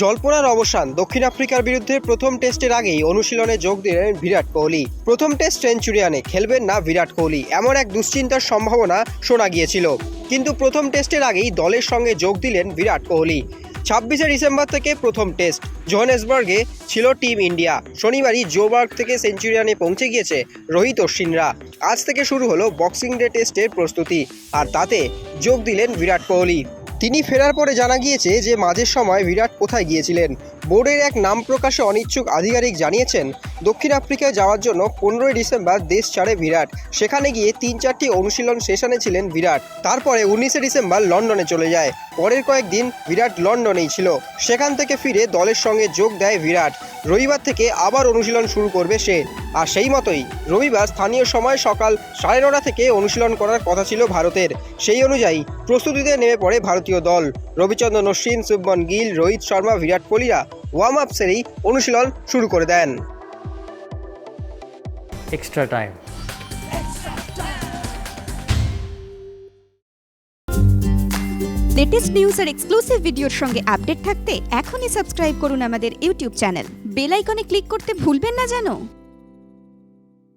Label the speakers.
Speaker 1: জল্পনার অবসান দক্ষিণ আফ্রিকার বিরুদ্ধে প্রথম টেস্টের আগেই অনুশীলনে যোগ দিলেন বিরাট কোহলি। প্রথম টেস্ট সেঞ্চুরিয়ানে খেলবেন না বিরাট কোহলি, এমন এক দুশ্চিন্তার সম্ভাবনা শোনা গিয়েছিল। কিন্তু প্রথম টেস্টের আগেই দলের সঙ্গে যোগ দিলেন বিরাট কোহলি। ছাব্বিশে ডিসেম্বর থেকে প্রথম টেস্ট জোহানেসবার্গে ছিল টিম ইন্ডিয়া। শনিবারই জোবার্গ থেকে সেঞ্চুরিয়ানে পৌঁছে গিয়েছে রোহিত অশ্বিনরা। আজ থেকে শুরু হলো বক্সিং ডে টেস্টের প্রস্তুতি, আর তাতে যোগ দিলেন বিরাট কোহলি। তিনি ফেরার পরে জানা গিয়েছে যে মাঝের সময় বিরাট কোথায় গিয়েছিলেন। বোর্ডের এক নাম প্রকাশে অনিচ্ছুক আধিকারিক জানিয়েছেন, দক্ষিণ আফ্রিকায় যাওয়ার জন্য পনেরোই ডিসেম্বর দেশ ছাড়ে বিরাট। সেখানে গিয়ে তিন চারটি অনুশীলন সেশনে ছিলেন বিরাট। তারপরে উনিশে ডিসেম্বর লন্ডনে চলে যায়। পরের কয়েকদিন বিরাট লন্ডনেই ছিল। সেখান থেকে ফিরে দলের সঙ্গে যোগ দেয় বিরাট। রবিবার থেকে আবার অনুশীলন শুরু করবে সে। আর সেই মতোই রবিবার স্থানীয় সময় সকাল সাড়ে নটা থেকে অনুশীলন করার কথা ছিল ভারতের। সেই অনুযায়ী প্রস্তুতিতে নেমে পড়ে ভারতীয় দল। রবিচন্দ্রন অশ্বিন শুভমন গিল রোহিত শর্মা বিরাট কোহলিরা ওয়ার্ম আপ সেরেই অনুশীলন শুরু করে দেন।
Speaker 2: Extra time.
Speaker 3: লেটেস্ট নিউজ আর এক্সক্লুসিভ ভিডিওর সঙ্গে আপডেট থাকতে এখনই সাবস্ক্রাইব করুন আমাদের ইউটিউব চ্যানেল বেল আইকনে ক্লিক করতে ভুলবেন না জানো?